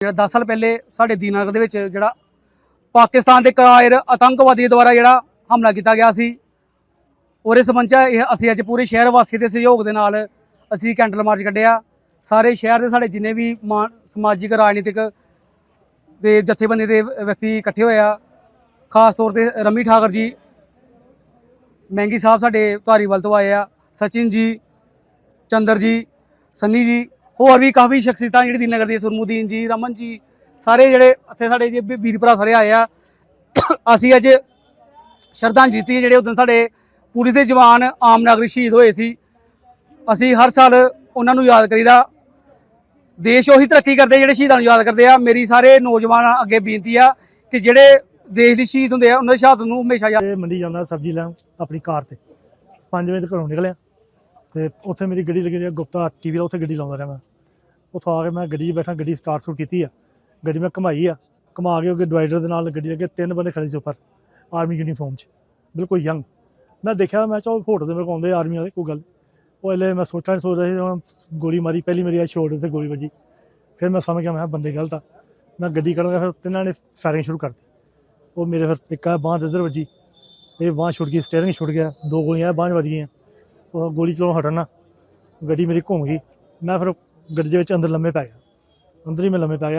ਜਿਹੜਾ 10 ਸਾਲ ਪਹਿਲੇ ਸਾਡੇ ਦੀਨਾਨਗਰ ਦੇ ਵਿੱਚ ਜਿਹੜਾ ਪਾਕਿਸਤਾਨ ਦੇ ਕਾਇਰ ਆਤੰਕਵਾਦੀ ਦੁਆਰਾ ਜਿਹੜਾ ਹਮਲਾ ਕੀਤਾ ਗਿਆ ਸੀ, ਉਹਦੇ ਸੰਬੰਧ 'ਚ ਇਹ ਅਸੀਂ ਅੱਜ ਪੂਰੇ ਸ਼ਹਿਰ ਵਾਸੀ ਦੇ ਸਹਿਯੋਗ ਦੇ ਨਾਲ ਅਸੀਂ ਕੈਂਡਲ ਮਾਰਚ ਕੱਢਿਆ। ਸਾਰੇ ਸ਼ਹਿਰ ਦੇ ਸਾਡੇ ਜਿੰਨੇ ਵੀ ਮਾ- ਸਮਾਜਿਕ, ਰਾਜਨੀਤਿਕ ਦੇ ਜਥੇਬੰਦੀ ਦੇ ਵਿਅਕਤੀ ਇਕੱਠੇ ਹੋਏ ਆ, ਖਾਸ ਤੌਰ ਤੇ ਰਮੀ ਠਾਕਰ ਜੀ, ਮਹਿੰਗੀ ਸਾਹਿਬ ਸਾਡੇ ਧਾਰੀਵਾਲ ਤੋਂ ਆਏ ਆ, ਸਚਿਨ ਜੀ, ਚੰਦਰ ਜੀ, ਸੰਨੀ ਜੀ ਹੋਰ ਵੀ ਕਾਫੀ ਸ਼ਖਸੀਅਤਾਂ ਜਿਹੜੀ ਦੀਨਗਰ ਦੀ ਸੁਰਮੁਦੀਨ ਜੀ, ਰਮਨ ਜੀ, ਸਾਰੇ ਜਿਹੜੇ ਇੱਥੇ ਸਾਡੇ ਜੇ ਵੀਰ ਭਰਾ ਸਾਰੇ ਆਏ ਆ। ਅਸੀਂ ਅੱਜ ਸ਼ਰਧਾਂਜਲੀ ਦਿੱਤੀ ਜਿਹੜੇ ਉਦੋਂ ਸਾਡੇ ਪੁਲਿਸ ਦੇ ਜਵਾਨ ਆਮ ਨਾਗਰਿਕ ਸ਼ਹੀਦ ਹੋਏ ਸੀ। ਅਸੀਂ ਹਰ ਸਾਲ ਉਹਨਾਂ ਨੂੰ ਯਾਦ ਕਰੀਦਾ। ਦੇਸ਼ ਉਹੀ ਤਰੱਕੀ ਕਰਦੇ ਜਿਹੜੇ ਸ਼ਹੀਦਾਂ ਨੂੰ ਯਾਦ ਕਰਦੇ ਆ। ਮੇਰੀ ਸਾਰੇ ਨੌਜਵਾਨ ਅੱਗੇ ਬੇਨਤੀ ਆ ਕਿ ਜਿਹੜੇ ਦੇਸ਼ ਦੇ ਸ਼ਹੀਦ ਹੁੰਦੇ ਆ, ਉਹਨਾਂ ਦੀ ਸ਼ਹਾਦਤ ਨੂੰ ਹਮੇਸ਼ਾ ਯਾਦ ਮੰਡੀ ਜਾਂਦਾ ਸਬਜ਼ੀ ਲੈਣ, ਆਪਣੀ ਕਾਰ ਤੇ। 5 ਵਜੇ ਤੇ ਘਰੋਂ ਨਿਕਲਿਆ। ਤੇ ਉੱਥੇ ਮੇਰੀ ਗੱਡੀ ਲੱਗੀ ਗੁਪਤਾ ਟੀਵੀ ਦਾ ਉੱਥੇ ਗੱਡੀ ਲਾਉਂਦਾ ਰਿਹਾ ਮੈਂ। ਉੱਥੋਂ ਆ ਕੇ ਮੈਂ ਗੱਡੀ 'ਚ ਬੈਠਾ, ਗੱਡੀ ਸਟਾਰਟ ਸੁਟ ਕੀਤੀ ਆ। ਗੱਡੀ ਮੈਂ ਘਮਾਈ ਆ। ਘਮਾ ਕੇ ਅੱਗੇ ਡਿਵਾਈਡਰ ਦੇ ਨਾਲ ਗੱਡੀ ਅੱਗੇ ਤਿੰਨ ਬੰਦੇ ਖੜੇ ਸੀ ਉੱਪਰ ਆਰਮੀ ਯੂਨੀਫਾਰਮ 'ਚ। ਬਿਲਕੁਲ ਯੰਗ ਮੈਂ ਦੇਖਿਆ, ਮੈਂ ਚਾ ਫੋਟੋ ਦੇ ਮੇਰੇ ਕੋਲ ਆਉਂਦੇ ਆਰਮੀ ਵਾਲੇ, ਕੋਈ ਗੱਲ ਉਹ ਹਲੇ ਮੈਂ ਸੋਚਾਂ ਸੋਚ ਰਿਹਾ ਸੀ, ਹੁਣ ਗੋਲੀ ਮਾਰੀ, ਪਹਿਲੀ ਮੇਰੀ ਆ ਸ਼ੋਲਡਰ ਤੇ ਗੋਲੀ ਵੱਜੀ। ਫਿਰ ਮੈਂ ਸਮਝ ਗਿਆ, ਮੈਂ ਕਿਹਾ, ਬੰਦੇ ਗਲਤ ਆ। ਮੈਂ ਗੱਡੀ ਕੱਢਾਂਗਾ ਫਿਰ ਤਿੰਨਾਂ ਨੇ ਫਾਇਰਿੰਗ ਸ਼ੁਰੂ ਕਰਤੀ। ਉਹ ਮੇਰੇ ਫਿਰ ਪਿੱਕਾ ਆ, ਬਾਂਹ ਤੇ ਇੱਧਰ ਵੱਜੀ। ਇਹ ਬਾਂਹ ਛੁੱਟ ਗਈ ਸਟੀਅਰਿੰਗ ਛੁੱਟ ਗਿਆ। ਦੋ ਗੋਲੀਆਂ, ਬਾਂਹ 'ਚ ਵੱਜ ਗਈਆਂ। ਉਹ ਗੋਲੀ ਚਲਾਉਣ ਹਟਣਾ ਗੱਡੀ ਮੇਰੀ ਘੁੰਮ ਗਈ। ਮੈਂ ਫਿਰ ਗੱਡੀ ਦੇ ਵਿੱਚ ਅੰਦਰ ਲੰਮੇ ਪੈ ਗਿਆ। ਅੰਦਰ ਹੀ ਮੈਂ ਲੰਮੇ ਪੈ ਗਿਆ।